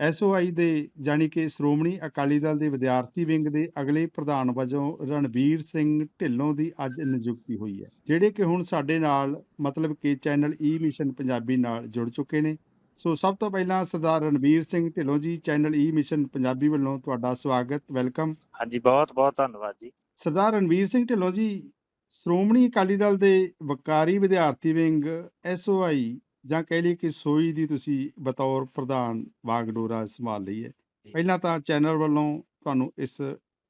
SOI ਦੇ ਜਾਣੀ ਕਿ ਸ਼੍ਰੋਮਣੀ ਅਕਾਲੀ ਦਲ ਦੇ ਵਿਦਿਆਰਥੀ ਵਿੰਗ ਦੇ ਅਗਲੇ ਪ੍ਰਧਾਨ ਵਜੋਂ ਰਣਬੀਰ ਸਿੰਘ ਢਿੱਲੋਂ ਦੀ ਅੱਜ ਨਿਯੁਕਤੀ ਹੋਈ ਹੈ ਜਿਹੜੇ ਕਿ ਹੁਣ ਸਾਡੇ ਨਾਲ ਮਤਲਬ ਕਿ ਚੈਨਲ ਈ ਮਿਸ਼ਨ ਪੰਜਾਬੀ ਨਾਲ ਜੁੜ ਚੁੱਕੇ ਨੇ। ਸੋ ਸਭ ਤੋਂ ਪਹਿਲਾਂ ਸਰਦਾਰ ਰਣਬੀਰ ਸਿੰਘ ਢਿੱਲੋਂ ਜੀ ਚੈਨਲ ਈ ਮਿਸ਼ਨ ਪੰਜਾਬੀ ਵੱਲੋਂ ਤੁਹਾਡਾ ਸਵਾਗਤ ਵੈਲਕਮ। ਹਾਂਜੀ ਬਹੁਤ ਬਹੁਤ ਧੰਨਵਾਦ ਜੀ। ਸਰਦਾਰ ਰਣਬੀਰ ਸਿੰਘ ਢਿੱਲੋਂ ਜੀ ਸ਼੍ਰੋਮਣੀ ਅਕਾਲੀ ਦਲ ਦੇ ਵਕਾਰੀ ਵਿਦਿਆਰਥੀ ਵਿੰਗ ਐਸਓਆਈ ਜਾਂ ਕਹਿ ਲਈਏ ਕਿ ਸੋਈ ਦੀ ਤੁਸੀਂ ਬਤੌਰ ਪ੍ਰਧਾਨ ਵਾਗਡੋਰਾ ਸੰਭਾਲ ਲਈ ਹੈ। ਪਹਿਲਾਂ ਤਾਂ ਚੈਨਲ ਵੱਲੋਂ ਤੁਹਾਨੂੰ ਇਸ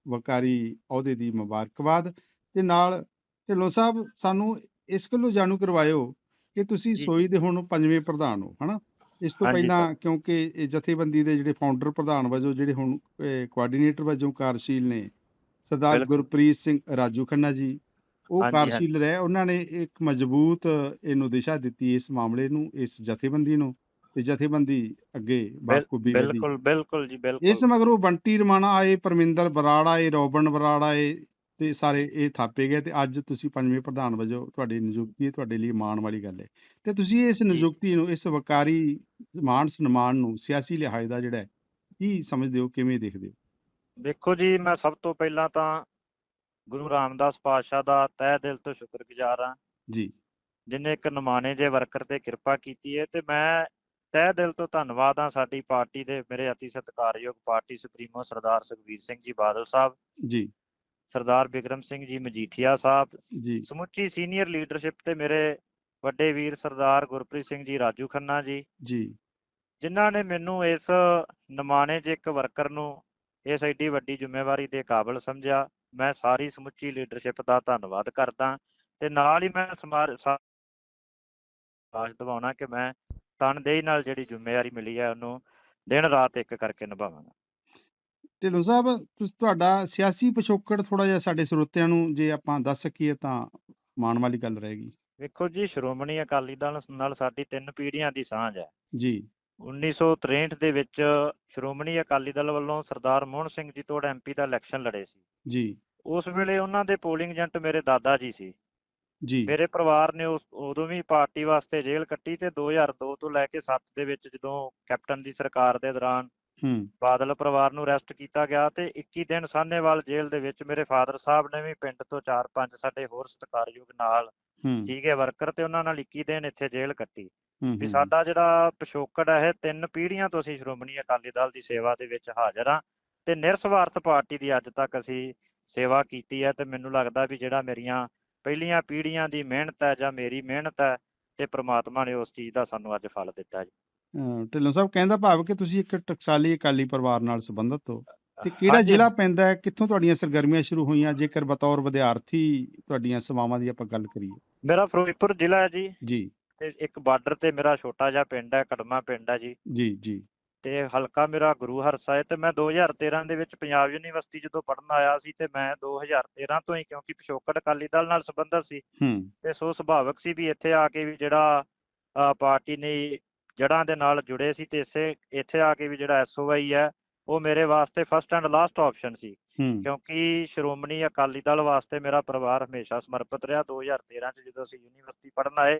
ਵਕਾਰੀ ਅਹੁਦੇ ਦੀ ਮੁਬਾਰਕਬਾਦ ਤੇ ਨਾਲ ਢਿੱਲੋਂ ਸਾਹਿਬ ਸਾਨੂੰ ਇਸ ਗੱਲੋਂ ਜਾਣੂ ਕਰਵਾਇਓ ਕਿ ਤੁਸੀਂ। ਸੋਈ ਦੇ ਹੁਣ ਪੰਜਵੇਂ ਪ੍ਰਧਾਨ ਹੋ ਹਨਾ ਇਸ ਤੋਂ ਪਹਿਲਾਂ। ਕਿਉਂਕਿ ਇਹ ਜਥੇਬੰਦੀ ਦੇ ਜਿਹੜੇ ਫਾਊਂਡਰ ਪ੍ਰਧਾਨ ਵਜੋਂ ਜਿਹੜੇ ਹੁਣ ਕੋਆਰਡੀਨੇਟਰ ਵਜੋਂ ਕਾਰਜਸ਼ੀਲ ਨੇ ਸਰਦਾਰ। ਗੁਰਪ੍ਰੀਤ ਸਿੰਘ ਰਾਜੂ ਖੰਨਾ ਜੀ ਉਹ। ਕਾਰਜਸ਼ੀਲ ਰਹੇ ਉਹਨਾਂ ਨੇ ਇੱਕ ਮਜ਼ਬੂਤ ਇਹਨੂੰ ਦਿਸ਼ਾ ਦਿੱਤੀ ਇਸ ਮਾਮਲੇ ਨੂੰ ਇਸ ਜਥੇਬੰਦੀ ਨੂੰ ਤੇ ਜਥੇਬੰਦੀ ਅੱਗੇ ਬਾਖੂਬੀ ਬਿਲਕੁਲ ਬਿਲਕੁਲ ਜੀ ਇਸ ਬਿਲਕੁਲ ਮਗਰੋਂ ਬੰਟੀ ਰਮਾਣਾ ਆਏ ਪਰਮਿੰਦਰ ਬਰਾੜ ਆਏ ਰੋਬਨ ਬਰਾੜ ਆਏ ਤੇ ਸਾਰੇ ਇਹ ਥਾਪੇ ਗਏ ਤੇ ਅੱਜ ਤੁਸੀਂ ਪੰਜਵੇਂ ਪ੍ਰਧਾਨ ਵਜੋਂ ਤੁਹਾਡੀ ਨਿਯੁਕਤੀ ਹੈ ਤੁਹਾਡੇ ਲਈ ਮਾਣ ਵਾਲੀ ਗੱਲ ਹੈ ਤੇ ਤੁਸੀਂ ਇਸ। ਨਿਯੁਕਤੀ ਨੂੰ ਇਸ ਵਕਾਰੀ ਮਾਣ ਸਨਮਾਨ ਨੂੰ ਸਿਆਸੀ ਲਿਹਾਜ਼ ਦਾ ਜਿਹੜਾ ਹੈ ਕੀ ਸਮਝਦੇ ਹੋ ਕਿਵੇਂ ਦੇਖਦੇ ਹੋ ਦੇਖੋ ਜੀ ਮੈਂ ਸਭ ਤੋਂ ਪਹਿਲਾਂ ਤਾਂ ਗੁਰੂ ਰਾਮਦਾਸ ਪਾਤਸ਼ਾਹ ਦਾ ਤਹਿ ਦਿਲ ਤੋਂ ਸ਼ੁਕਰਗੁਜ਼ਾਰ ਹਾਂ। ਜੀ। ਜਿਨੇ ਇੱਕ ਨਿਮਾਣੇ ਜੇ ਵਰਕਰ ਤੇ ਕਿਰਪਾ ਕੀਤੀ ਹੈ ਤੇ ਮੈਂ ਤਹਿ ਦਿਲ ਤੋਂ ਧੰਨਵਾਦ ਹਾਂ ਸਾਡੀ ਪਾਰਟੀ ਦੇ ਮੇਰੇ ਅਤੀ ਸਤਿਕਾਰਯੋਗ ਪਾਰਟੀ ਸੁਪਰੀਮੋ ਸਰਦਾਰ ਸੁਖਬੀਰ ਸਿੰਘ ਜੀ ਬਾਦਲ ਸਾਹਿਬ। ਜੀ। ਸਰਦਾਰ ਬਿਕਰਮ ਸਿੰਘ ਜੀ ਮਜੀਠੀਆ ਸਾਹਿਬ। ਜੀ। ਸਮੁੱਚੀ ਸੀਨੀਅਰ ਲੀਡਰਸ਼ਿਪ ਤੇ ਮੇਰੇ ਵੱਡੇ ਵੀਰ ਸਰਦਾਰ ਗੁਰਪ੍ਰੀਤ ਸਿੰਘ ਜੀ ਰਾਜੂ ਖੰਨਾ ਜੀ। ਜੀ। ਜਿਨ੍ਹਾਂ ਨੇ ਮੈਨੂੰ ਇਸ ਨਿਮਾਣੇ ਜਿਹੇ ਇੱਕ ਵਰਕਰ ਨੂੰ ਇਸ ਐਡੀ ਵੱਡੀ ਜ਼ਿੰਮੇਵਾਰੀ ਦੇ ਕਾਬਿਲ ਸਮਝਿਆ। ਮੈਂ ਸਾਰੀ ਸਮੁੱਚੀ ਲੀਡਰਸ਼ਿਪ ਦਾ ਧੰਨਵਾਦ ਕਰਦਾ ਤੇ ਨਾਲ ਹੀ ਮੈਂ ਸਮਾਰ ਆਸ਼ ਦਿਵਾਉਣਾ ਕਿ ਮੈਂ ਤਨਦੇਹੀ ਨਾਲ ਜਿਹੜੀ ਜ਼ਿੰਮੇਵਾਰੀ ਮਿਲੀ ਹੈ ਉਹਨੂੰ ਦਿਨ ਰਾਤ ਇੱਕ ਕਰਕੇ ਨਿਭਾਵਾਂਗਾ। ਢਿੱਲੋਂ ਸਾਹਿਬ ਤੁਸੀਂ ਤੁਹਾਡਾ ਸਿਆਸੀ ਪਿਛੋਕੜ ਥੋੜਾ ਜਿਹਾ ਸਾਡੇ ਸਰੋਤਿਆਂ ਨੂੰ ਜੇ ਆਪਾਂ ਦੱਸ ਸਕੀਏ ਤਾਂ ਮਾਣ ਵਾਲੀ ਗੱਲ ਰਹੇਗੀ। ਵੇਖੋ ਜੀ ਸ਼੍ਰੋਮਣੀ ਅਕਾਲੀ ਦਲ ਨਾਲ ਸਾਡੀ ਤਿੰਨ ਪੀੜ੍ਹੀਆਂ ਦੀ ਸਾਂਝ ਹੈ। ਜੀ। 1963 ਦੇ ਵਿੱਚ ਸ਼੍ਰੋਮਣੀ ਅਕਾਲੀ ਦਲ ਵੱਲੋਂ ਸਰਦਾਰ ਮੋਹਨ ਸਿੰਘ ਜੀ ਤੋੜ ਐਮਪੀ ਦਾ ਇਲੈਕਸ਼ਨ ਲੜੇ ਸੀ। ਜੀ। ਉਸ ਵੇਲੇ ਉਹਨਾਂ ਦੇ ਪੋਲਿੰਗ ਏਜੰਟ ਮੇਰੇ ਦਾਦਾ ਜੀ ਸੀ। ਜੀ। ਮੇਰੇ ਪਰਿਵਾਰ ਨੇ ਉਸ ਉਦੋਂ ਵੀ ਪਾਰਟੀ ਵਾਸਤੇ ਜੇਲ੍ਹ ਕੱਟੀ ਤੇ 2002 ਤੋਂ ਲੈ ਕੇ 7 ਦੇ ਵਿੱਚ ਜਦੋਂ ਕੈਪਟਨ ਦੀ ਸਰਕਾਰ ਦੇ ਦੌਰਾਨ ਹੂੰ। ਬਾਦਲ ਪਰਿਵਾਰ ਨੂੰ ਅਰੈਸਟ ਕੀਤਾ ਗਿਆ ਤੇ 21 ਦਿਨ ਸਾਹਨੇਵਾਲ ਜੇਲ੍ਹ ਦੇ ਵਿੱਚ ਮੇਰੇ ਫਾਦਰ ਸਾਹਿਬ ਨੇ ਵੀ ਪਿੰਡ ਤੋਂ 4-5 ਸਾਡੇ ਹੋਰ ਸਤਿਕਾਰਯੋਗ ਨਾਲ ਹੂੰ। ਸੀਗੇ ਵਰਕਰ ਤੇ ਉਹਨਾਂ ਨਾਲ 21 ਦਿਨ ਇੱਥੇ ਜੇਲ੍ਹ ਕੱਟੀ। ਵੀ ਸਾਡਾ ਜਿਹੜਾ ਪਿਛੋਕੜ ਹੈ ਤਿੰਨ ਪੀੜ੍ਹੀਆਂ ਤੋਂ ਅਸੀਂ ਸ਼੍ਰੋਮਣੀ ਅਕਾਲੀ ਦਲ ਦੀ ਸੇਵਾ ਦੇ ਵਿੱਚ ਹਾਜ਼ਰ ਹਾਂ ਤੇ ਨਿਰਸਵਾਰਥ ਪਾਰਟੀ ਦੀ ਅੱਜ ਤੱਕ ਅਸੀਂ ਸੇਵਾ ਕੀਤੀ ਹੈ ਤੇ ਮੈਨੂੰ ਲੱਗਦਾ ਵੀ ਜਿਹੜਾ ਮੇਰੀਆਂ ਪਹਿਲੀਆਂ ਪੀੜ੍ਹੀਆਂ ਦੀ ਮਿਹਨਤ ਹੈ ਜਾਂ ਮੇਰੀ ਮਿਹਨਤ ਹੈ ਤੇ ਪ੍ਰਮਾਤਮਾ ਨੇ ਉਸ ਚੀਜ਼ ਦਾ ਸਾਨੂੰ ਅੱਜ ਫਲ ਦਿੱਤਾ ਜੀ। ਢਿੱਲੋਂ ਸਾਹਿਬ ਕਹਿੰਦਾ ਭਾਵ ਕਿ ਤੁਸੀਂ ਇੱਕ ਟਕਸਾਲੀ ਅਕਾਲੀ ਪਰਿਵਾਰ ਨਾਲ ਸੰਬੰਧਿਤ ਹੋ। ਤੇ ਕਿਹੜਾ ਜ਼ਿਲ੍ਹਾ ਪੈਂਦਾ ਹੈ? ਕਿੱਥੋਂ ਤੁਹਾਡੀਆਂ ਸਰਗਰਮੀਆਂ ਸ਼ੁਰੂ ਹੋਈਆਂ? ਜੇਕਰ ਬਤੌਰ ਵਿਦਿਆਰਥੀ ਤੁਹਾਡੀਆਂ ਸੇਵਾਵਾਂ ਦੀ ਆਪਾਂ ਗੱਲ ਕਰੀਏ। ਮੇਰਾ ਫਿਰੋਜ਼ਪੁਰ ਜ਼ਿਲ੍ਹਾ ਹੈ ਜੀ। ਜੀ। ਤੇ ਇੱਕ ਬਾਰਡਰ ਤੇ ਮੇਰਾ ਛੋਟਾ ਜਿਹਾ ਪਿੰਡ ਹੈ ਕਡਮਾ ਪਿੰਡ ਹੈ ਜੀ। ਜੀ ਜੀ। ਤੇ ਹਲਕਾ ਮੇਰਾ ਗੁਰੂ ਹਰਸਾ ਹੈ ਤੇ ਮੈਂ 2013 ਦੇ ਵਿੱਚ ਪੰਜਾਬ ਯੂਨੀਵਰਸਿਟੀ ਜਦੋਂ ਪੜ੍ਹਨ ਆਇਆ ਸੀ ਤੇ ਮੈਂ 2013 ਤੋਂ ਹੀ ਕਿਉਂਕਿ ਪਿਛੋਕੜ ਅਕਾਲੀ ਦਲ ਨਾਲ ਸੰਬੰਧਿਤ ਸੀ ਹੂੰ। ਤੇ ਸੋ ਸੁਭਾਵਕ ਸੀ ਵੀ ਇੱਥੇ ਆ ਕੇ ਵੀ ਜਿਹੜਾ ਪਾਰਟੀ ਨੇ ਜੜਾਂ ਦੇ ਨਾਲ ਜੁੜੇ ਸੀ ਤੇ ਇਸੇ ਇੱਥੇ ਆ ਕੇ ਵੀ ਜਿਹੜਾ ਐਸਓਆਈ ਹੈ ਉਹ ਮੇਰੇ ਵਾਸਤੇ ਫਸਟ ਐਂਡ ਲਾਸਟ ਆਪਸ਼ਨ ਸੀ। ਕਿਉਂਕਿ ਸ਼੍ਰੋਮਣੀ ਅਕਾਲੀ ਦਲ ਵਾਸਤੇ ਮੇਰਾ ਪਰਿਵਾਰ ਹਮੇਸ਼ਾ ਸਮਰਪਿਤ ਰਿਹਾ। 2013 ਚ ਜਦੋਂ ਅਸੀਂ ਯੂਨੀਵਰਸਿਟੀ ਪੜ੍ਹਨ ਆਏ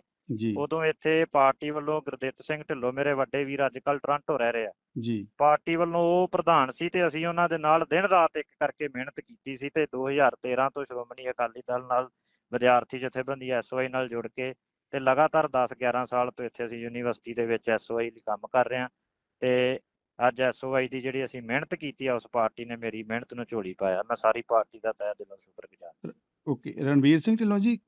ਉਦੋਂ ਇੱਥੇ ਪਾਰਟੀ ਵੱਲੋਂ ਗੁਰਦਿੱਤ ਸਿੰਘ ਢਿੱਲੋਂ ਮੇਰੇ ਵੱਡੇ ਵੀਰ ਅੱਜ ਕੱਲ੍ਹ ਟੋਰਾਂਟੋ ਰਹਿ ਰਹੇ ਆ। ਜੀ। ਪਾਰਟੀ ਵੱਲੋਂ ਉਹ ਪ੍ਰਧਾਨ ਸੀ ਤੇ ਅਸੀਂ ਉਹਨਾਂ ਦੇ ਨਾਲ ਦਿਨ ਰਾਤ ਇੱਕ ਕਰਕੇ ਮਿਹਨਤ ਕੀਤੀ ਸੀ ਤੇ 2013 ਤੋਂ ਸ਼੍ਰੋਮਣੀ ਅਕਾਲੀ ਦਲ ਨਾਲ ਵਿਦਿਆਰਥੀ ਜਥੇਬੰਦੀ ਐਸਓਆਈ ਨਾਲ ਜੁੜ ਕੇ ਤੇ ਲਗਾਤਾਰ 10 11 ਸਾਲ ਤੋਂ ਇੱਥੇ ਅਸੀਂ ਯੂਨੀਵਰਸਿਟੀ ਦੇ ਵਿੱਚ ਐਸਓਆਈ ਲਈ ਕੰਮ ਕਰ ਰਹੇ ਹਾਂ। ਤੇ ਅੱਜ ਐਸਓਆਈ ਦੀ ਜਿਹੜੀ ਅਸੀਂ ਮਿਹਨਤ ਕੀਤੀ ਆ ਉਸ ਪਾਰਟੀ ਨੇ ਮੇਰੀ ਮਿਹਨਤ ਨੂੰ ਝੋਲੀ ਪਾਇਆ। ਮੈਂ ਸਾਰੀ ਪਾਰਟੀ ਦਾ ਤਹਿ ਦਿਲੋਂ ਸ਼ੁਕਰਗੁਜ਼ਾਰ ਓਕੇ ਰਣਵੀਰ ਸਿੰਘ ਢਿੱਲੋਂ ਜੀ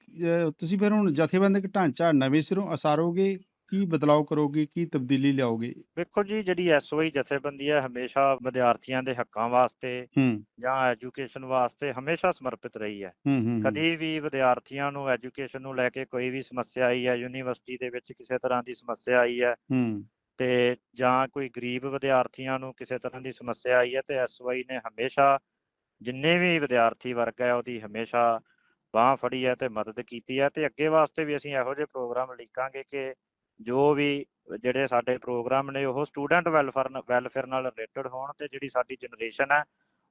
ਤੁਸੀਂ ਫਿਰ ਹੁਣ ਜਥੇਬੰਦਕ ਢਾਂਚਾ ਨਵੇਂ ਸਿਰੋਂ ਅਸਾਰੋਗੇ? ਕੀ ਬਦਲਾਅ ਕਰੋਗੇ? ਕੀ ਤਬਦੀਲੀ ਲਿਆਓਗੇ? ਵੇਖੋ ਜੀ ਜਿਹੜੀ ਐਸਓਆਈ ਜਥੇਬੰਦੀ ਹੈ ਹਮੇਸ਼ਾ ਵਿਦਿਆਰਥੀਆਂ ਦੇ ਹੱਕਾਂ ਵਾਸਤੇ ਜਾਂ ਐਜੂਕੇਸ਼ਨ ਵਾਸਤੇ ਹਮੇਸ਼ਾ ਸਮਰਪਿਤ ਰਹੀ ਹੈ। ਕਦੀ ਵੀ ਵਿਦਿਆਰਥੀਆਂ ਨੂੰ ਐਜੂਕੇਸ਼ਨ ਨੂੰ ਲੈ ਕੇ ਕੋਈ ਵੀ ਸਮੱਸਿਆ ਆਈ ਹੈ ਯੂਨੀਵਰਸਿਟੀ ਦੇ ਵਿੱਚ ਕਿਸੇ ਤਰ੍ਹਾਂ ਦੀ ਸਮੱਸਿਆ ਆਈ ਹੂੰ। ਤੇ ਜਾਂ ਕੋਈ ਗਰੀਬ ਵਿਦਿਆਰਥੀਆਂ ਨੂੰ ਕਿਸੇ ਤਰ੍ਹਾਂ ਦੀ ਸਮੱਸਿਆ ਆਈ ਹੈ ਤੇ ਐਸਵਾਈ ਨੇ ਹਮੇਸ਼ਾ ਜਿੰਨੇ ਵੀ ਵਿਦਿਆਰਥੀ ਵਰਗ ਹੈ ਉਹਦੀ ਹਮੇਸ਼ਾ ਬਾਹ ਫੜੀ ਹੈ ਤੇ ਮਦਦ ਕੀਤੀ ਹੈ ਤੇ ਅੱਗੇ ਵਾਸਤੇ ਵੀ ਅਸੀਂ ਇਹੋ ਜਿਹੇ ਪ੍ਰੋਗਰਾਮ ਲਿਖਾਂਗੇ ਕਿ ਜੋ ਵੀ ਜਿਹੜੇ ਸਾਡੇ ਪ੍ਰੋਗਰਾਮ ਨੇ ਉਹ ਸਟੂਡੈਂਟ ਵੈਲਫੇਅਰ ਵੈਲਫੇਅਰ ਨਾਲ ਰਿਲੇਟਡ ਹੋਣ ਤੇ ਜਿਹੜੀ ਸਾਡੀ ਜਨਰੇਸ਼ਨ ਹੈ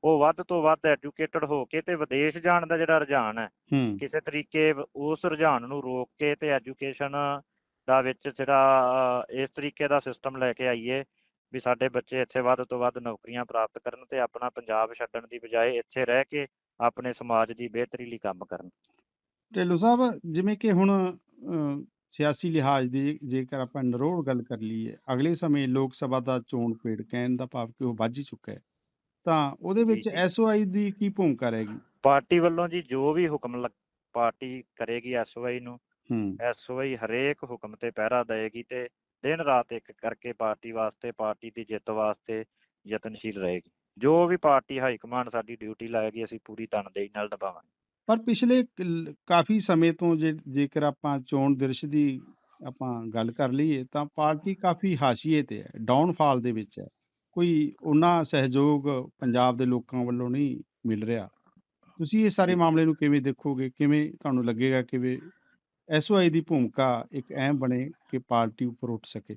ਉਹ ਵੱਧ ਤੋਂ ਵੱਧ ਐਜੂਕੇਟਡ ਹੋ ਕੇ ਤੇ ਵਿਦੇਸ਼ ਜਾਣ ਦਾ ਜਿਹੜਾ ਰੁਝਾਨ ਹੈ ਕਿਸੇ ਤਰੀਕੇ ਉਸ ਰੁਝਾਨ ਨੂੰ ਰੋਕ ਕੇ ਤੇ ਐਜੂਕੇਸ਼ਨ ਦਾ ਵਿੱਚ ਜਿਹੜਾ ਇਸ ਤਰੀਕੇ ਦਾ ਸਿਸਟਮ ਲੈ ਕੇ ਆਈਏ ਵੀ ਸਾਡੇ ਬੱਚੇ ਇੱਥੇ ਵੱਧ ਤੋਂ ਵੱਧ ਨੌਕਰੀਆਂ ਪ੍ਰਾਪਤ ਕਰਨ ਤੇ ਆਪਣਾ ਪੰਜਾਬ ਛੱਡਣ ਦੀ ਬਜਾਏ ਇੱਥੇ ਰਹਿ ਕੇ ਆਪਣੇ ਸਮਾਜ ਦੀ ਬਿਹਤਰੀ ਲਈ ਕੰਮ ਕਰਨ। ਢਿੱਲੋਂ ਸਾਹਿਬ ਜਿਵੇਂ ਕਿ ਹੁਣ ਸਿਆਸੀ ਲਿਹਾਜ਼ ਦੀ ਜੇਕਰ ਆਪਾਂ ਨਰੋੜ ਗੱਲ ਕਰ ਲਈਏ ਅਗਲੇ ਸਮੇਂ ਲੋਕ ਸਭਾ ਦਾ ਚੋਣ ਪੇੜ ਕਹਿਣ ਦਾ ਭਾਵ ਕਿ ਉਹ ਵੱਜ ਚੁੱਕਾ ਹੈ ਤਾਂ ਉਹਦੇ ਵਿੱਚ ਐਸਓਆਈ ਦੀ ਕੀ ਭੂਮਿਕਾ ਰਹੇਗੀ? ਪਾਰਟੀ ਵੱਲੋਂ ਜੀ ਜੋ ਵੀ ਹੁਕਮ ਪਾਰਟੀ ਕਰੇਗੀ ਐਸਓਆਈ ਨੂੰ ਹੂੰ। ਐਸਓਆਈ ਹਰੇਕ ਹੁਕਮ ਤੇ ਪਹਿਰਾ ਦੇਏਗੀ ਤੇ ਦਿਨ ਰਾਤ ਇੱਕ ਕਰਕੇ ਪਾਰਟੀ ਵਾਸਤੇ ਪਾਰਟੀ ਦੀ ਜਿੱਤ ਵਾਸਤੇ ਯਤਨਸ਼ੀਲ ਰਹੇਗੀ। ਜੋ ਵੀ ਪਾਰਟੀ ਹਾਈ ਕਮਾਂਡ ਸਾਡੀ ਡਿਊਟੀ ਲਾਏਗੀ ਅਸੀਂ ਪੂਰੀ ਤਨਦੇਹੀ ਨਾਲ ਨਿਭਾਵਾਂਗੇ। ਪਰ ਪਿਛਲੇ ਕਾਫੀ ਸਮੇਂ ਤੋਂ ਜੇ ਜੇਕਰ ਆਪਾਂ ਚੋਣ ਦਿਰਸ਼ ਦੀ ਆਪਾਂ ਗੱਲ ਕਰ ਲਈਏ ਤਾਂ ਪਾਰਟੀ ਕਾਫੀ ਹਾਸ਼ੀਏ ਤੇ ਹੈ ਡਾਊਨਫਾਲ ਦੇ ਵਿੱਚ ਹੈ। ਕੋਈ ਉਹਨਾਂ ਸਹਿਯੋਗ ਪੰਜਾਬ ਦੇ ਲੋਕਾਂ ਵੱਲੋਂ ਨਹੀਂ ਮਿਲ ਰਿਹਾ। ਤੁਸੀਂ ਇਹ ਸਾਰੇ ਮਾਮਲੇ ਨੂੰ ਕਿਵੇਂ ਦੇਖੋਗੇ? ਕਿਵੇਂ ਤੁਹਾਨੂੰ ਲੱਗੇਗਾ? ਕਿ ਵੀ ਐਸਓਆਈ ਦੀ ਭੂਮਿਕਾ ਇੱਕ ਅਹਿਮ ਬਣੇ ਕਿ ਪਾਰਟੀ ਉੱਪਰ ਉੱਠ ਸਕੇ।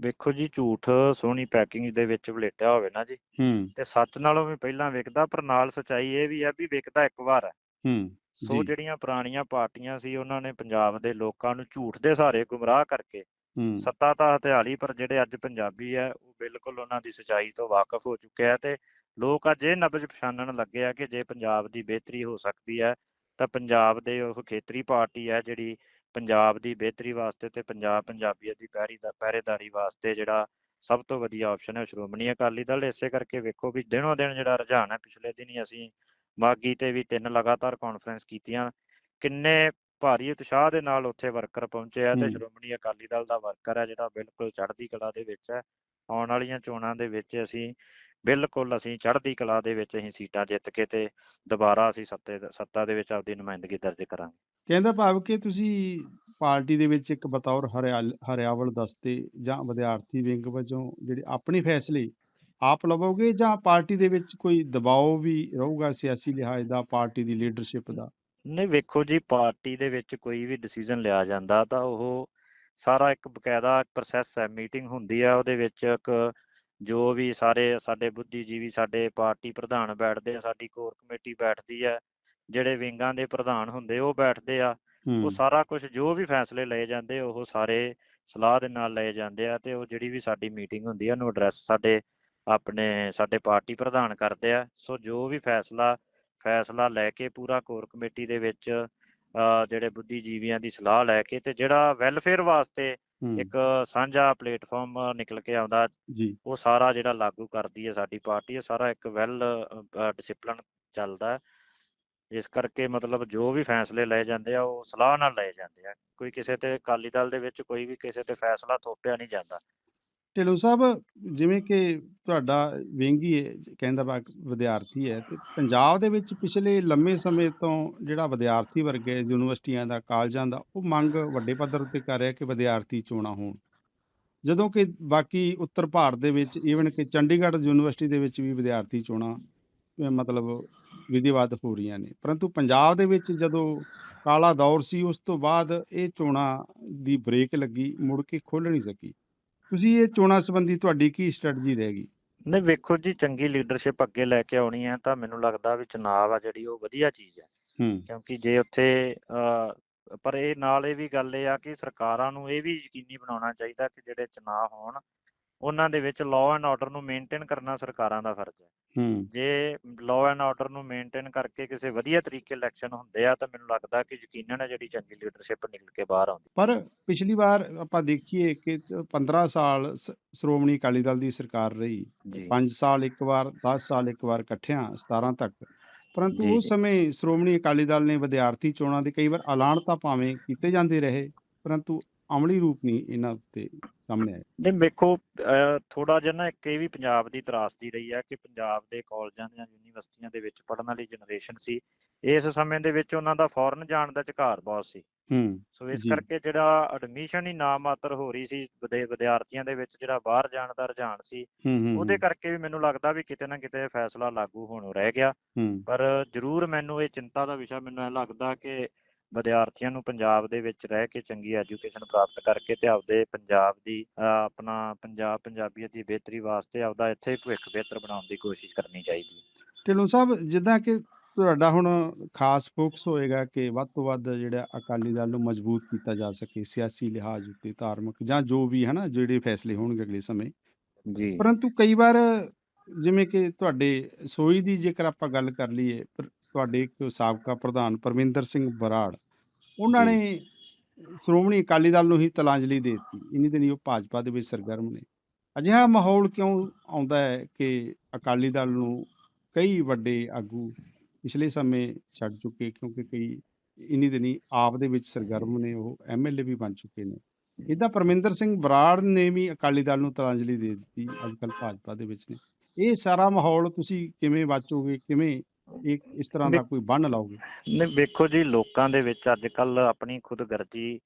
ਵੇਖੋ ਜੀ ਝੂਠ ਸੋਹਣੀ ਪੈਕਿੰਗ ਦੇ ਵਿੱਚ ਵਲੇਟਿਆ ਹੋਵੇ ਨਾ ਜੀ। ਹੂੰ। ਤੇ ਸੱਚ ਨਾਲੋਂ ਵੀ ਪਹਿਲਾਂ ਵਿਕਦਾ ਪਰ ਨਾਲ ਸਚਾਈ ਇਹ ਵੀ ਹੈ ਵੀ ਵਿਕਦਾ ਇੱਕ ਵਾਰ ਹੈ। ਹੂੰ ਸੋ ਜੀ। ਜਿਹੜੀਆਂ ਪੁਰਾਣੀਆਂ ਪਾਰਟੀਆਂ ਸੀ ਉਹਨਾਂ ਨੇ ਪੰਜਾਬ ਦੇ ਲੋਕਾਂ ਨੂੰ ਝੂਠ ਦੇ ਸਹਾਰੇ ਗੁੰਮਰਾਹ ਕਰਕੇ ਹੂੰ। ਸੱਤਾ ਤਾਂ ਹਥਿਆਲੀ ਪਰ ਜਿਹੜੇ ਅੱਜ ਪੰਜਾਬੀ ਹੈ ਉਹ ਬਿਲਕੁਲ ਉਹਨਾਂ ਦੀ ਸਚਾਈ ਤੋਂ ਵਾਕਿਫ ਹੋ ਚੁੱਕੇ ਆ ਤੇ ਲੋਕ ਅੱਜ ਇਹ ਨਬਜ ਪਛਾਣਨ ਲੱਗੇ ਆ ਕਿ ਜੇ ਪੰਜਾਬ ਦੀ ਬਿਹਤਰੀ ਹੋ ਸਕਦੀ ਹੈ ਤਾਂ ਪੰਜਾਬ ਦੇ ਉਹ ਖੇਤਰੀ ਪਾਰਟੀ ਹੈ ਜਿਹੜੀ ਪੰਜਾਬ ਦੀ ਬਿਹਤਰੀ ਵਾਸਤੇ ਤੇ ਪੰਜਾਬ ਪੰਜਾਬੀਅਤ ਦੀ ਪਹਿਰੀ ਦਾ, ਪਹਿਰੇਦਾਰੀ ਵਾਸਤੇ ਜਿਹੜਾ ਸਭ ਤੋਂ ਵਧੀਆ ਆਪਸ਼ਨ ਹੈ ਸ਼੍ਰੋਮਣੀ ਅਕਾਲੀ ਦਲ। ਇਸੇ ਕਰਕੇ ਵੇਖੋ ਵੀ ਦਿਨੋਂ ਦਿਨ ਜਿਹੜਾ ਰੁਝਾਨ ਹੈ, ਪਿਛਲੇ ਦਿਨ ਹੀ ਅਸੀਂ ਮਾਗੀ ਤੇ ਵੀ ਤਿੰਨ ਲਗਾਤਾਰ ਕਾਨਫਰੰਸ ਕੀਤੀਆਂ। ਕਿੰਨੇ ਭਾਰੀ ਉਤਸ਼ਾਹ ਦੇ ਨਾਲ ਉੱਥੇ ਵਰਕਰ ਪਹੁੰਚੇ ਆ ਤੇ ਸ਼੍ਰੋਮਣੀ ਅਕਾਲੀ ਦਲ ਦਾ ਵਰਕਰ ਹੈ ਜਿਹੜਾ ਬਿਲਕੁਲ ਚੜ੍ਹਦੀ ਕਲਾ ਦੇ ਵਿੱਚ ਹੈ। ਆਉਣ ਵਾਲੀਆਂ ਚੋਣਾਂ ਦੇ ਵਿੱਚ ਅਸੀਂ ਬਿਲਕੁਲ ਅਸੀਂ ਚੜ੍ਹਦੀ ਕਲਾ ਦੇ ਵਿੱਚ ਅਸੀਂ ਸੀਟਾਂ ਜਿੱਤ ਕੇ ਤੇ ਦੁਬਾਰਾ ਅਸੀਂ ਸੱਤੇ ਸੱਤਾ ਦੇ ਵਿੱਚ ਆਪਦੀ ਨੁਮਾਇੰਦਗੀ ਦਰਜ ਕਰਾਂਗੇ। ਕਹਿੰਦਾ ਭਾਵ ਕਿ ਤੁਸੀਂ ਪਾਰਟੀ ਦੇ ਵਿੱਚ ਇੱਕ ਬਤੌਰ ਹਰਿਆਵਲ ਦਸਤੇ ਜਾਂ ਵਿਦਿਆਰਥੀ ਵਿੰਗ ਵਜੋਂ ਜਿਹੜੇ ਆਪਣੇ ਫੈਸਲੇ ਆਪ ਲਵੋਗੇ ਜਾਂ ਪਾਰਟੀ ਦੇ ਵਿੱਚ ਕੋਈ ਦਬਾਅ ਵੀ ਰਹੂਗਾ ਸਿਆਸੀ ਲਿਹਾਜ਼ ਦਾ ਪਾਰਟੀ ਦੀ ਲੀਡਰਸ਼ਿਪ ਦਾ? ਨਹੀਂ ਵੇਖੋ ਜੀ ਪਾਰਟੀ ਦੇ ਵਿੱਚ ਕੋਈ ਵੀ ਡਿਸੀਜਨ ਲਿਆ ਜਾਂਦਾ ਤਾਂ ਉਹ ਸਾਰਾ ਇੱਕ ਬਕਾਇਦਾ ਪ੍ਰੋਸੈਸ ਹੈ ਮੀਟਿੰਗ ਹੁੰਦੀ ਹੈ ਉਹਦੇ ਵਿੱਚ ਇੱਕ ਜੋ ਵੀ ਸਾਰੇ ਸਾਡੇ ਬੁੱਧੀਜੀਵੀ ਸਾਡੇ ਪਾਰਟੀ ਪ੍ਰਧਾਨ ਬੈਠਦੇ ਆ ਸਾਡੀ ਕੋਰ ਕਮੇਟੀ ਬੈਠਦੀ ਹੈ ਜਿਹੜੇ ਵਿੰਗਾਂ ਦੇ ਪ੍ਰਧਾਨ ਹੁੰਦੇ ਉਹ ਬੈਠਦੇ ਆ ਉਹ ਸਾਰਾ ਕੁਝ ਜੋ ਵੀ ਫੈਸਲੇ ਲਏ ਜਾਂਦੇ ਉਹ ਸਾਰੇ ਸਲਾਹ ਦੇ ਨਾਲ ਲਏ ਜਾਂਦੇ ਆ ਤੇ ਉਹ ਜਿਹੜੀ ਵੀ ਸਾਡੀ ਮੀਟਿੰਗ ਹੁੰਦੀ ਆ ਉਹਨੂੰ ਐਡਰੈਸ ਸਾਡੇ ਆਪਣੇ ਸਾਡੇ ਪਾਰਟੀ ਪ੍ਰਧਾਨ ਕਰਦੇ ਆ ਸੋ ਜੋ ਵੀ ਫੈਸਲਾ ਫੈਸਲਾ ਲੈ ਕੇ ਪੂਰਾ ਕੋਰ ਕਮੇਟੀ ਦੇ ਵਿੱਚ ਜਿਹੜੇ ਬੁੱਧੀਜੀਵੀਆਂ ਦੀ ਸਲਾਹ ਲੈ ਕੇ ਤੇ ਜਿਹੜਾ ਵੈਲਫੇਅਰ ਵਾਸਤੇ ਇੱਕ ਸਾਂਝਾ ਪਲੇਟਫਾਰਮ ਨਿਕਲ ਕੇ ਆਉਂਦਾ ਉਹ ਸਾਰਾ ਜਿਹੜਾ ਲਾਗੂ ਕਰਦੀ ਹੈ ਸਾਡੀ ਪਾਰਟੀ ਇਹ ਸਾਰਾ ਇੱਕ ਵੈਲ ਡਿਸਪਲਿਨ ਚੱਲਦਾ ਇਸ ਕਰਕੇ ਮਤਲਬ ਜੋ ਵੀ ਫੈਸਲੇ ਲਏ ਜਾਂਦੇ ਆ ਉਹ ਸਲਾਹ ਨਾਲ ਲਏ ਜਾਂਦੇ ਆ। ਕੋਈ ਕਿਸੇ ਤੇ ਅਕਾਲੀ ਦਲ ਦੇ ਵਿੱਚ ਕੋਈ ਵੀ ਕਿਸੇ ਤੇ ਫੈਸਲਾ ਥੋਪਿਆ ਨਹੀਂ ਜਾਂਦਾ। ਢਿੱਲੋਂ ਸਾਹਿਬ ਜਿਵੇਂ ਕਿ ਤੁਹਾਡਾ ਵਿੰਗ ਹੈ, ਕਹਿੰਦਾ ਵਾ ਵਿਦਿਆਰਥੀ ਹੈ ਤੇ ਪੰਜਾਬ ਦੇ ਵਿੱਚ ਪਿਛਲੇ ਲੰਮੇ ਸਮੇਂ ਤੋਂ ਜਿਹੜਾ ਵਿਦਿਆਰਥੀ ਵਰਗ ਹੈ ਯੂਨੀਵਰਸਿਟੀਆਂ ਦਾ ਕਾਲਜਾਂ ਦਾ ਉਹ ਮੰਗ ਵੱਡੇ ਪੱਧਰ ਉੱਤੇ ਕਰ ਰਿਹਾ ਕਿ ਵਿਦਿਆਰਥੀ ਚੋਣਾਂ ਹੋਣ। ਜਦੋਂ ਕਿ ਬਾਕੀ ਉੱਤਰ ਭਾਰਤ ਦੇ ਵਿੱਚ ਈਵਨ ਕਿ ਚੰਡੀਗੜ੍ਹ ਯੂਨੀਵਰਸਿਟੀ ਦੇ ਵਿੱਚ ਵੀ ਵਿਦਿਆਰਥੀ ਚੋਣਾਂ ਅਹ ਮਤਲਬ ਵਿਧੀਵਤ ਹੋ ਰਹੀਆਂ ਨੇ। ਪਰੰਤੂ ਪੰਜਾਬ ਦੇ ਵਿੱਚ ਜਦੋਂ ਕਾਲਾ ਦੌਰ ਸੀ ਉਸ ਤੋਂ ਬਾਅਦ ਇਹ ਚੋਣਾਂ ਦੀ ਬ੍ਰੇਕ ਲੱਗੀ ਮੁੜ ਕੇ ਖੁੱਲ੍ਹ ਨਹੀਂ ਸਕੀ। ਤੁਸੀਂ ਇਹ ਚੋਣਾਂ ਸੰਬੰਧੀ ਤੁਹਾਡੀ ਕੀ ਸਟ੍ਰੈਟਜੀ ਰਹੇਗੀ? ਨਹੀਂ ਵੇਖੋ ਜੀ ਚੰਗੀ ਲੀਡਰਸ਼ਿਪ ਅੱਗੇ ਲੈ ਕੇ ਆਉਣੀ ਹੈ ਤਾਂ ਮੈਨੂੰ ਲੱਗਦਾ ਵੀ ਚੁਣਾਵ ਆ ਜਿਹੜੀ ਉਹ ਵਧੀਆ ਚੀਜ਼ ਹੈ। ਹੂੰ। ਕਿਉਂਕਿ ਜੇ ਉੱਥੇ ਪਰ ਇਹ ਨਾਲ ਇਹ ਵੀ ਗੱਲ ਇਹ ਆ ਕਿ ਸਰਕਾਰਾਂ ਨੂੰ ਇਹ ਵੀ ਯਕੀਨੀ ਬਣਾਉਣਾ ਚਾਹੀਦਾ ਕਿ ਜਿਹੜੇ ਚੁਣਾਵ ਹੋਣ ਉਹਨਾਂ ਦੇ ਵਿੱਚ ਲਾਅ ਐਂਡ ਆਰਡਰ ਨੂੰ ਮੇਨਟੇਨ ਕਰਨਾ ਸਰਕਾਰਾਂ ਦਾ ਫਰਜ਼ ਹੈ। ਹੂੰ। ਜੇ ਲਾਅ ਐਂਡ ਆਰਡਰ ਨੂੰ ਮੇਨਟੇਨ ਕਰਕੇ ਕਿਸੇ ਵਧੀਆ ਤਰੀਕੇ ਇਲੈਕਸ਼ਨ ਹੁੰਦੇ ਆ ਤਾਂ ਮੈਨੂੰ ਲੱਗਦਾ ਕਿ ਯਕੀਨਨ ਹੈ ਜਿਹੜੀ ਚੰਗੀ ਲੀਡਰਸ਼ਿਪ ਨਿਕਲ ਕੇ ਬਾਹਰ ਆਉਂਦੀ। ਪਰ ਪਿਛਲੀ ਵਾਰ ਆਪਾਂ ਦੇਖੀਏ ਕਿ 15 ਸਾਲ ਸ਼੍ਰੋਮਣੀ ਅਕਾਲੀ ਦਲ ਦੀ ਸਰਕਾਰ ਰਹੀ। ਜੀ। 5 ਸਾਲ ਇੱਕ ਵਾਰ 10 ਸਾਲ ਇੱਕ ਵਾਰ ਇਕੱਠਿਆਂ 17 ਤੱਕ। ਪਰੰਤੂ ਉਸ ਸਮੇਂ ਸ਼੍ਰੋਮਣੀ ਅਕਾਲੀ ਦਲ ਨੇ ਵਿਦਿਆਰਥੀ ਚੋਣਾਂ ਦੇ ਕਈ ਵਾਰ ਐਲਾਨ ਤਾਂ ਭਾਵੇਂ ਕੀਤੇ ਜਾਂਦੇ ਰਹੇ ਪਰੰਤੂ ਅਮਲੀ ਰੂਪ ਨਹੀਂ ਇਹਨਾਂ ਉੱਤੇ ਸਾਹਮਣੇ ਆਇਆ। ਨਹੀਂ ਵੇਖੋ ਥੋੜਾ ਜਿਹਾ ਨਾ ਇੱਕ ਇਹ ਵੀ ਪੰਜਾਬ ਦੀ ਤਰਾਸਦੀ ਰਹੀ ਹੈ ਕਿ ਪੰਜਾਬ ਦੇ ਕਾਲਜਾਂ ਦੀਆਂ ਯੂਨੀਵਰਸਿਟੀਆਂ ਦੇ ਵਿੱਚ ਪੜ੍ਹਨ ਵਾਲੀ ਜਨਰੇਸ਼ਨ ਸੀ। ਇਸ ਸਮੇਂ ਦੇ ਵਿੱਚ ਉਹਨਾਂ ਦਾ ਫੋਰਨ ਜਾਣ ਦਾ ਝੁਕਾਰ ਬਹੁਤ ਸੀ। ਹੂੰ ਸੋ ਇਸ ਜੀ। ਕਰਕੇ ਜਿਹੜਾ ਐਡਮਿਸ਼ਨ ਹੀ ਨਾ ਮਾਤਰ ਹੋ ਰਹੀ ਸੀ ਵਿਦੇ- ਵਿਦਿਆਰਥੀਆਂ ਦੇ ਵਿੱਚ ਜਿਹੜਾ ਬਾਹਰ ਜਾਣ ਦਾ ਰੁਝਾਨ ਸੀ ਉਹਦੇ ਕਰਕੇ ਵੀ ਮੈਨੂੰ ਲੱਗਦਾ ਵੀ ਕਿਤੇ ਨਾ ਕਿਤੇ ਫੈਸਲਾ ਲਾਗੂ ਹੋਣੋਂ ਰਹਿ ਗਿਆ। ਪਰ ਜ਼ਰੂਰ ਮੈਨੂੰ ਇਹ ਚਿੰਤਾ ਦਾ ਵਿਸ਼ਾ ਮੈਨੂੰ ਇਹ ਲੱਗਦਾ ਕਿ ਵਿਦਿਆਰਥੀਆਂ ਨੂੰ ਪੰਜਾਬ ਦੇ ਵਿੱਚ ਰਹਿ ਕੇ ਚੰਗੀ ਐਜੂਕੇਸ਼ਨ ਪ੍ਰਾਪਤ ਕਰਕੇ ਤੇ ਆਪਦੇ ਪੰਜਾਬ ਦੀ ਆਪਣਾ ਪੰਜਾਬ ਪੰਜਾਬੀਅਤ ਦੀ ਬਿਹਤਰੀ ਵਾਸਤੇ ਆਪਦਾ ਇੱਥੇ ਹੀ ਭਵਿੱਖ ਬਿਹਤਰ ਬਣਾਉਣ ਦੀ ਕੋਸ਼ਿਸ਼ ਕਰਨੀ ਚਾਹੀਦੀ ਹੈ। ਢਿੱਲੋਂ ਸਾਹਿਬ ਜਿੱਦਾਂ ਕਿ ਤੁਹਾਡਾ ਹੁਣ ਖਾਸ ਫੋਕਸ ਹੋਏਗਾ ਕਿ ਵੱਧ ਤੋਂ ਵੱਧ ਜਿਹੜਾ ਅਕਾਲੀ ਦਲ ਨੂੰ ਮਜ਼ਬੂਤ ਕੀਤਾ ਜਾ ਸਕੇ ਸਿਆਸੀ ਲਿਹਾਜ਼ ਉੱਤੇ ਧਾਰਮਿਕ ਜਾਂ ਜੋ ਵੀ ਹੈ ਨਾ ਜਿਹੜੇ ਫੈਸਲੇ ਹੋਣਗੇ ਅਗਲੇ ਸਮੇਂ। ਜੀ। ਪਰੰਤੂ ਕਈ ਵਾਰ ਜਿਵੇਂ ਕਿ ਤੁਹਾਡੇ ਸੋਈ ਦੀ ਜੇਕਰ ਆਪਾਂ ਗੱਲ ਕਰ ਲਈਏ ਪਰ ਤੁਹਾਡੇ ਇੱਕ ਸਾਬਕਾ ਪ੍ਰਧਾਨ ਪਰਮਿੰਦਰ ਸਿੰਘ ਬਰਾੜ ਉਹਨਾਂ। ਨੇ ਸ਼੍ਰੋਮਣੀ ਅਕਾਲੀ ਦਲ ਨੂੰ ਹੀ ਤਲਾਂਜਲੀ ਦੇ ਦਿੱਤੀ। ਇਨੀ ਦਿਨੀ ਉਹ ਭਾਜਪਾ ਦੇ ਵਿੱਚ ਸਰਗਰਮ ਨੇ। ਅਜਿਹਾ ਮਾਹੌਲ ਕਿਉਂ ਆਉਂਦਾ ਹੈ ਕਿ ਅਕਾਲੀ ਦਲ ਨੂੰ ਕਈ ਵੱਡੇ ਆਗੂ ਪਿਛਲੇ ਸਮੇਂ ਛੱਡ ਚੁੱਕੇ ਕਿਉਂਕਿ ਕਈ ਇਨੀ ਦਿਨੀ ਆਪ ਦੇ ਵਿੱਚ ਸਰਗਰਮ ਨੇ ਉਹ ਐਮਐਲਏ ਵੀ ਬਣ ਚੁੱਕੇ ਨੇ। ਇਦਾਂ ਪਰਮਿੰਦਰ ਸਿੰਘ ਬਰਾੜ ਨੇ ਵੀ ਅਕਾਲੀ ਦਲ ਨੂੰ ਤਲਾਂਜਲੀ ਦੇ ਦਿੱਤੀ ਅੱਜ ਕੱਲ ਭਾਜਪਾ ਦੇ ਵਿੱਚ ਨੇ। ਇਹ ਸਾਰਾ ਮਾਹੌਲ ਤੁਸੀਂ ਕਿਵੇਂ ਵਾਚੋਗੇ ਕਿਵੇਂ ਇਹ ਇਸ ਤਰ੍ਹਾਂ ਦਾ ਕੋਈ ਬੰਨ ਲਾਓਗੇ? ਨਹੀਂ ਵੇਖੋ ਜੀ ਲੋਕਾਂ ਦੇ ਵਿੱਚ ਅੱਜ ਕੱਲ ਆਪਣੀ ਖੁਦਗਰਜੀ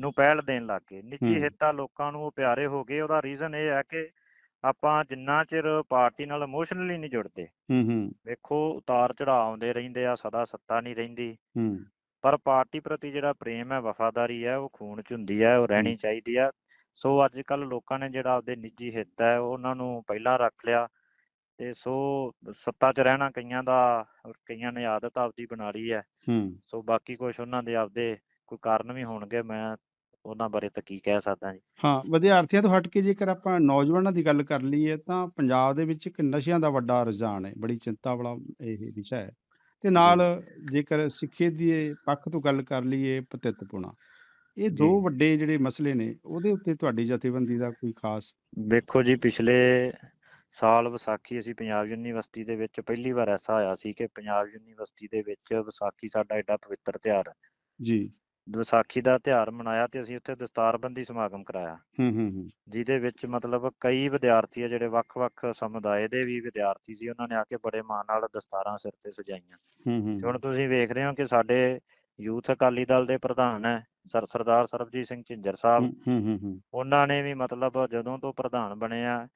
ਨੂੰ ਪਹਿਲ ਦੇਣ ਲੱਗ ਗਏ। ਨਿੱਜੀ। ਹਿੱਤਾਂ ਲੋਕਾਂ ਨੂੰ ਉਹ ਪਿਆਰੇ ਹੋ ਗਏ। ਉਹਦਾ ਰੀਜ਼ਨ ਇਹ ਹੈ ਕਿ ਆਪਾਂ ਜਿੰਨਾ ਚਿਰ ਪਾਰਟੀ ਨਾਲ ਇਮੋਸ਼ਨਲੀ ਨਹੀਂ ਜੁੜਦੇ ਹੂੰ ਹੂੰ। ਵੇਖੋ ਉਤਾਰ ਚੜਾਅ ਆਉਂਦੇ ਰਹਿੰਦੇ ਆ ਸਦਾ ਸੱਤਾ ਨਹੀਂ ਰਹਿੰਦੀ। ਹੂੰ। ਪਰ ਪਾਰਟੀ ਪ੍ਰਤੀ ਜਿਹੜਾ ਪ੍ਰੇਮ ਹੈ ਵਫਾਦਾਰੀ ਹੈ ਉਹ ਖੂਨ ਚ ਹੁੰਦੀ ਹੈ ਉਹ ਰਹਿਣੀ ਚਾਹੀਦੀ ਹੈ। ਸੋ ਅੱਜ ਕੱਲ ਲੋਕਾਂ ਨੇ ਜਿਹੜਾ ਆਪਦੇ ਨਿੱਜੀ ਹਿੱਤ ਹੈ ਉਹਨਾਂ ਨੂੰ ਪਹਿਲਾਂ ਰੱਖ ਲਿਆ। ਤੇ ਸੋ ਸੱਤਾ 'ਚ ਰਹਿਣਾ ਕਈਆਂ ਦਾ ਕਈਆਂ ਨੇ ਆਦਤ ਆਪਦੀ ਬਣਾ ਲਈ ਹੈ। ਹੂੰ। ਸੋ ਬਾਕੀ ਕੁਝ ਉਹਨਾਂ ਦੇ ਆਪਦੇ ਕੋਈ ਕਾਰਨ ਵੀ ਹੋਣਗੇ ਮੈਂ ਉਹਨਾਂ ਬਾਰੇ ਤਾਂ ਕੀ ਕਹਿ ਸਕਦਾ ਜੀ। ਹਾਂ ਵਿਦਿਆਰਥੀਆਂ ਤੋਂ ਹਟ ਕੇ ਜੇਕਰ ਆਪਾਂ ਨੌਜਵਾਨਾਂ ਦੀ ਗੱਲ ਕਰ ਲਈਏ ਤਾਂ ਪੰਜਾਬ ਦੇ ਵਿੱਚ ਇੱਕ ਨਸ਼ਿਆਂ ਦਾ ਵੱਡਾ ਰੁਝਾਨ ਹੈ ਬੜੀ ਚਿੰਤਾ ਵਾਲਾ ਇਹ ਵਿਸ਼ਾ ਹੈ। ਤੇ ਨਾਲ ਜੇਕਰ ਸਿੱਖੇ ਦੀ ਪੱਖ ਤੋਂ ਗੱਲ ਕਰ ਲਈਏ ਪਤਿਤਪੁਣਾ ਇਹ ਦੋ। ਵੱਡੇ ਜਿਹੜੇ ਮਸਲੇ ਨੇ ਉਹਦੇ ਉੱਤੇ ਤੁਹਾਡੀ ਜਥੇਬੰਦੀ ਦਾ ਕੋਈ ਖਾਸ ਵੇਖੋ ਜੀ ਪਿਛਲੇ ਸਾਲ ਵਿਸਾਖੀ ਅਸੀਂ ਪੰਜਾਬ ਯੂਨੀਵਰਸਿਟੀ ਦੇ ਵਿੱਚ ਪਹਿਲੀ ਵਾਰ ਐਸਾ ਹੋਇਆ ਸੀ ਕਿ ਪੰਜਾਬ ਯੂਨੀਵਰਸਿਟੀ ਦੇ ਵਿੱਚ ਵਿਸਾਖੀ ਸਾਡਾ ਏਡਾ ਪਵਿੱਤਰ ਤਿਉਹਾਰ ਹੈ। ਜੀ। ਵਿਸਾਖੀ ਦਾ ਤਿਉਹਾਰ ਮਨਾਇਆ ਤੇ ਅਸੀਂ ਉੱਥੇ ਦਸਤਾਰਬੰਦੀ ਸਮਾਗਮ ਕਰਾਇਆ। ਹੂੰ ਹੂੰ ਹੂੰ। ਜਿਹਦੇ ਵਿੱਚ ਮਤਲਬ ਕਈ ਵਿਦਿਆਰਥੀ ਆ ਜਿਹੜੇ ਵੱਖ-ਵੱਖ ਸਮੁਦਾਇ ਦੇ ਵੀ ਵਿਦਿਆਰਥੀ ਸੀ ਉਹਨਾਂ ਨੇ ਆ ਕੇ ਬੜੇ ਮਾਣ ਨਾਲ ਦਸਤਾਰਾਂ ਸਿਰ ਤੇ ਸਜਾਈਆਂ। ਹੂੰ ਹੂੰ। ਤੇ ਹੁਣ ਤੁਸੀਂ ਵੇਖ ਰਹੇ ਹੋ ਕਿ ਸਾਡੇ ਯੂਥ ਅਕਾਲੀ ਦਲ ਦੇ ਪ੍ਰਧਾਨ ਹੈ ਸਰ ਸਰਦਾਰ ਸਰਬਜੀਤ ਸਿੰਘ ਝਿੰਜਰ ਸਾਹਿਬ। ਹੂੰ ਹੂੰ। ਉਹਨਾਂ ਨੇ ਵੀ ਮਤਲਬ ਜਦੋਂ ਤੋਂ ਪ੍ਰਧਾਨ ਬਣੇ ਆ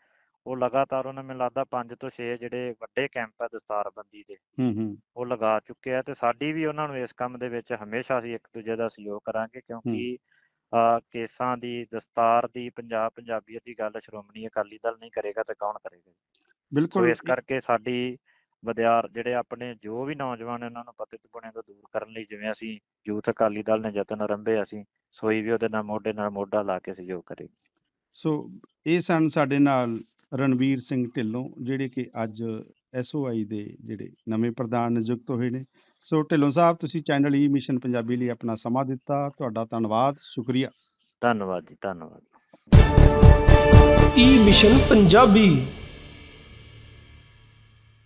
ਉਹ ਲਗਾਤਾਰ ਉਹਨਾਂ ਮੈਨੂੰ ਲੱਗਦਾ 5 ਤੋਂ 6 ਜਿਹੜੇ ਵੱਡੇ ਕੈਂਪ ਆ ਦਸਤਾਰਬੰਦੀ ਦੇ ਹੂੰ ਹੂੰ। ਉਹ ਲਗਾ ਚੁੱਕੇ ਆ ਤੇ ਸਾਡੀ ਵੀ ਉਹਨਾਂ ਨੂੰ ਇਸ ਕੰਮ ਦੇ ਵਿੱਚ ਹਮੇਸ਼ਾ ਅਸੀਂ ਇੱਕ ਦੂਜੇ ਦਾ ਸਹਿਯੋਗ ਕਰਾਂਗੇ ਕਿਉਂਕਿ ਕੇਸਾਂ ਦੀ ਦਸਤਾਰ ਦੀ ਪੰਜਾਬ ਪੰਜਾਬੀਅਤ ਦੀ ਗੱਲ ਸ਼੍ਰੋਮਣੀ ਅਕਾਲੀ ਦਲ ਨਹੀਂ ਕਰੇਗਾ ਤਾਂ ਕੌਣ ਕਰੇਗਾ ਬਿਲਕੁਲ। ਇਸ ਕਰਕੇ ਸਾਡੀ ਵਿਦਿਆਰ ਜਿਹੜੇ ਆਪਣੇ ਜੋ ਵੀ ਨੌਜਵਾਨ ਇਹਨਾਂ ਨੂੰ ਪਤਿਤ ਪੁਣੇ ਤੋਂ ਦੂਰ ਕਰਨ ਲਈ ਜਿਵੇਂ ਅਸੀਂ ਯੂਥ ਅਕਾਲੀ ਦਲ ਨੇ ਯਤਨ ਆਰੰਭੇ ਅਸੀਂ ਸੋਈ ਵੀ ਉਹਦੇ ਨਾਲ ਮੋਢੇ ਨਾਲ ਮੋਢਾ ਲਾ ਕੇ ਸਹਿਯੋਗ ਕਰੇਗੀ ਸੋ ਇਹ ਸਨ ਸਾਡੇ ਨਾਲ ਰਣਵੀਰ ਸਿੰਘ ਢਿੱਲੋਂ ਜਿਹੜੇ ਕਿ ਅੱਜ ਐਸਓਆਈ ਦੇ ਜਿਹੜੇ ਨਵੇਂ ਪ੍ਰਧਾਨ ਨਿਯੁਕਤ ਹੋਏ ਨੇ। ਸੋ ਢਿੱਲੋਂ ਸਾਹਿਬ ਤੁਸੀਂ ਚੈਨਲ ਈ ਮਿਸ਼ਨ ਪੰਜਾਬੀ ਲਈ ਆਪਣਾ ਸਮਾਂ ਦਿੱਤਾ। ਤੁਹਾਡਾ ਧੰਨਵਾਦ ਸ਼ੁਕਰੀਆ। ਧੰਨਵਾਦ ਜੀ ਧੰਨਵਾਦ। E mission Punjabi.